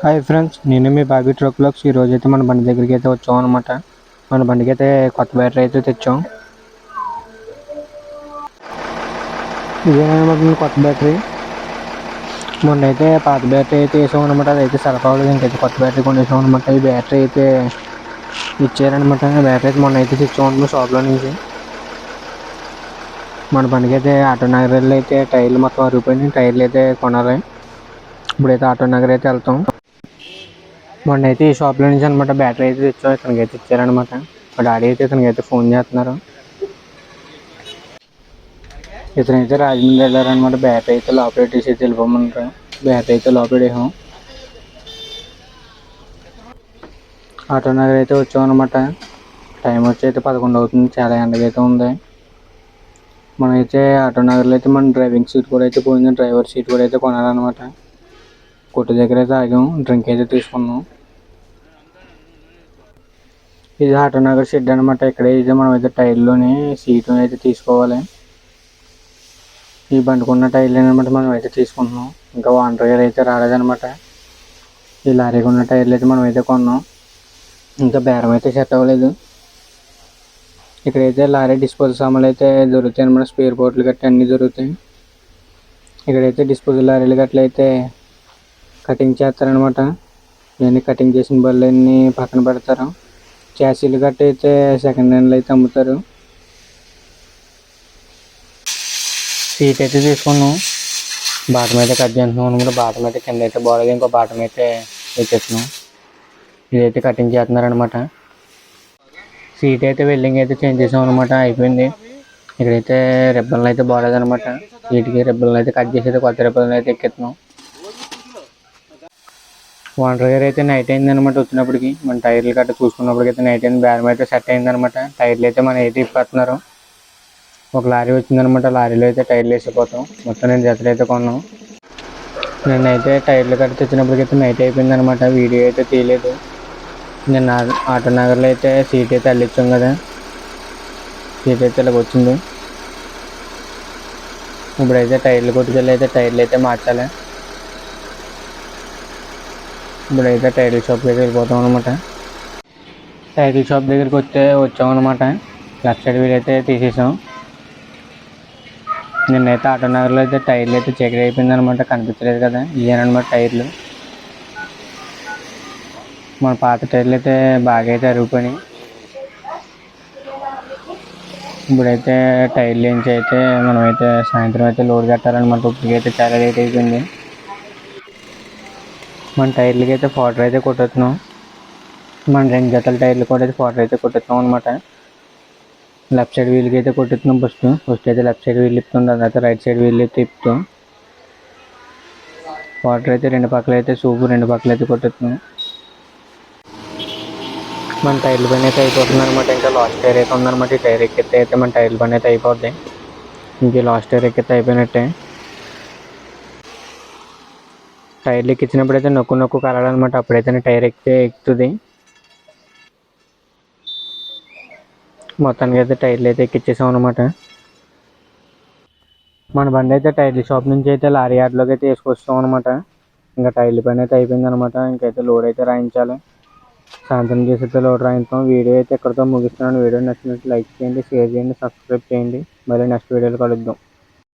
Hi friends నేను మీ Bobby truck blogs ఈరోజు అయితే మన బండి దగ్గరికి అయితే వచ్చాం అనమాట మన బండికి అయితే కొత్త బ్యాటరీ అయితే తెచ్చాం. ఇదేనమాట కొత్త బ్యాటరీ. మొన్న అయితే పాత బ్యాటరీ అయితే వేసాం అనమాట అది అయితే ఇంకైతే కొత్త బ్యాటరీ కొనేసాం అనమాట ఈ బ్యాటరీ అయితే ఇచ్చారనమాట బ్యాటరీ అయితే మొన్న అయితే తెచ్చాం అనమాట షాప్లో నుంచి. మన బండికి అయితే ఆటో నగర్లో అయితే టైర్లు మొత్తం అరిగిపోయినాయి. టైర్లు అయితే కొనాలి. ఇప్పుడైతే ఆటో నగర్ అయితే వెళ్తాం. మొన్న అయితే ఈ షాప్లో నుంచి అనమాట బ్యాటరీ అయితే తెచ్చాం. ఇతనికి అయితే ఇచ్చారనమాట మా డాడీ అయితే ఇతనికి అయితే ఫోన్ చేస్తున్నారు. ఇతనైతే రాజమండ్రి వెళ్ళారనమాట బ్యాటరీ అయితే లోపల తీసి అయితే వెళ్ళిపోమన్నారు. బ్యాటరీ అయితే లోపల వేసాం ఆటో నగర్ అయితే వచ్చాం అనమాట టైం వచ్చి అయితే పదకొండు అవుతుంది. చాలా ఎండగా అయితే ఉంది. మనమైతే ఆటో నగర్లో అయితే మన డ్రైవింగ్ సీట్ కూడా అయితే పోయింది. డ్రైవర్ సీట్ కూడా అయితే కొనాలన్నమాట. కొట్టు దగ్గర అయితే ఆగాం. డ్రింక్ అయితే తీసుకున్నాం. ఇది ఆటో నగర్ షెడ్ అనమాట ఇక్కడ అయితే మనం అయితే టైర్లోని సీటు అయితే తీసుకోవాలి. ఈ బండికున్న టైర్లు అనమాట మనం అయితే తీసుకుంటున్నాం. ఇంకా వాంటర్ గారు అయితే రాలేదనమాట ఈ లారీకి ఉన్న టైర్లు అయితే మనం అయితే కొన్నాం. ఇంకా బేరం అయితే సెట్ అవ్వలేదు. ఇక్కడైతే లారీ డిస్పోజల్ సామాన్లు అయితే దొరుకుతాయి అనమాట స్పేర్ పోర్ట్లు గట్రా అన్నీ దొరుకుతాయి. ఇక్కడైతే డిస్పోజల్ లారీలు గట్ల అయితే కటింగ్ చేస్తారనమాట ఇవన్నీ కటింగ్ చేసిన బళ్ళన్నీ పక్కన పెడతారు. చాసీలు గట్ట అయితే సెకండ్ హ్యాండ్లో అయితే అమ్ముతారు. సీట్ అయితే తీసుకున్నాం. బాటం అయితే కట్ చేస్తున్నాం. కూడా బాటం అయితే కింద అయితే బాగాలేదు ఇంకో బాటం అయితే వేసేస్తున్నాం ఇదైతే కటింగ్ చేస్తున్నారనమాట సీట్ అయితే వెల్డింగ్ అయితే చేంజ్ చేసాం అనమాట అయిపోయింది. ఇక్కడైతే రిబ్బన్లు అయితే బాగాలేదు అనమాట రిబ్బన్లు అయితే కట్ చేసి అయితే కొత్త రిబ్బన్లు అయితే ఎక్కిస్తున్నాం. ఓనర్ గారు అయితే నైట్ అయింది అనమాట వచ్చినప్పటికి. మన టైర్లు గట్ట చూసుకున్నప్పటికి అయితే నైట్ అయింది. బేరం అయితే సెట్ అయింది అనమాట టైర్లు అయితే మన అయితే ఇప్పేస్తున్నారు ఒక లారీ వచ్చిందనమాట లారీలో అయితే టైర్లు వేసిపోతాం. మొత్తం నేను జతలు అయితే కొన్నాం. నేనైతే టైర్లు కట్టి తెచ్చినప్పటికైతే నైట్ అయిపోయింది అనమాట వీడియో అయితే తీయలేదు. నేను ఆటో నగర్లో అయితే సీట్ అయితే అల్లించాం కదా. సీట్ అయితే ఇలాగ వచ్చింది. ఇప్పుడైతే టైర్లు కొట్టుకెళ్ళి అయితే టైర్లు అయితే మార్చాలి. ఇప్పుడైతే టైటిల్ షాప్ అయితే వెళ్ళిపోతాం అనమాట టైటిల్ షాప్ దగ్గరికి వస్తే వచ్చాం అనమాట లెఫ్ట్ సైడ్ వీలైతే అయితే తీసేసాం. నిన్నైతే ఆటో నగర్లో అయితే టైర్లు అయితే చీకటి అయిపోయింది అనమాట కనిపించలేదు కదా ఇవేనమాట టైర్లు. మన పాత టైర్లు అయితే బాగా అయితే అరిగిపోయినాయి. ఇప్పుడైతే టైర్లు నుంచి అయితే మనమైతే సాయంత్రం అయితే లోడ్ కట్టాలన్నమాట. ఇప్పటికైతే చాలా లేట్ అయిపోయింది. మన టైర్లకి అయితే ఫోటర్ అయితే కొట్టుతున్నాం మన రెండు జతల టైర్లు కూడా అయితే ఫోటర్ అయితే కొట్టుతున్నాం అనమాట లెఫ్ట్ సైడ్ వీల్కి అయితే కొట్టుతున్నాం ఫస్ట్. ఫస్ట్ అయితే లెఫ్ట్ సైడ్ వీల్ తిప్పుతాం తర్వాత రైట్ సైడ్ వీల్ అయితే తిప్పుతాం. వాటర్ అయితే రెండు పక్కల అయితే సూపు రెండు పక్కల అయితే కొట్టుతున్నాం మన టైర్ల పని అయితే అయిపోతుంది అనమాట ఇంకా లాస్ట్ టైర్ అయితే ఉందన్నమాట. ఈ టైర్ ఎక్కితే అయితే మన టైర్ల పని అయితే అయిపోద్ది. ఇంక లాస్ట్ టైర్ ఎక్కితే అయిపోయినట్టే. టైర్లు ఎక్కించినప్పుడు అయితే నొక్కు నొక్కు కలాలన్నమాట. అప్పుడైతే టైర్ ఎక్కితే ఎక్కుతుంది. మొత్తానికి అయితే టైర్లు అయితే ఎక్కించేసాం అనమాట మన బండి అయితే టైర్ల షాప్ నుంచి అయితే లారీ యార్డ్లోకి అయితే వేసుకొస్తాం అనమాట ఇంకా టైర్ల పని అయితే అయిపోయింది అనమాట ఇంకైతే లోడ్ అయితే రాయించాలి. సాయంత్రం చేసి అయితే లోడ్ రాయించాం వీడియో అయితే ఎక్కడితో ముగిస్తున్నాను. వీడియో నచ్చినట్టు లైక్ చేయండి షేర్ చేయండి సబ్స్క్రైబ్ చేయండి. మళ్ళీ నెక్స్ట్ వీడియోలో కలుద్దాం.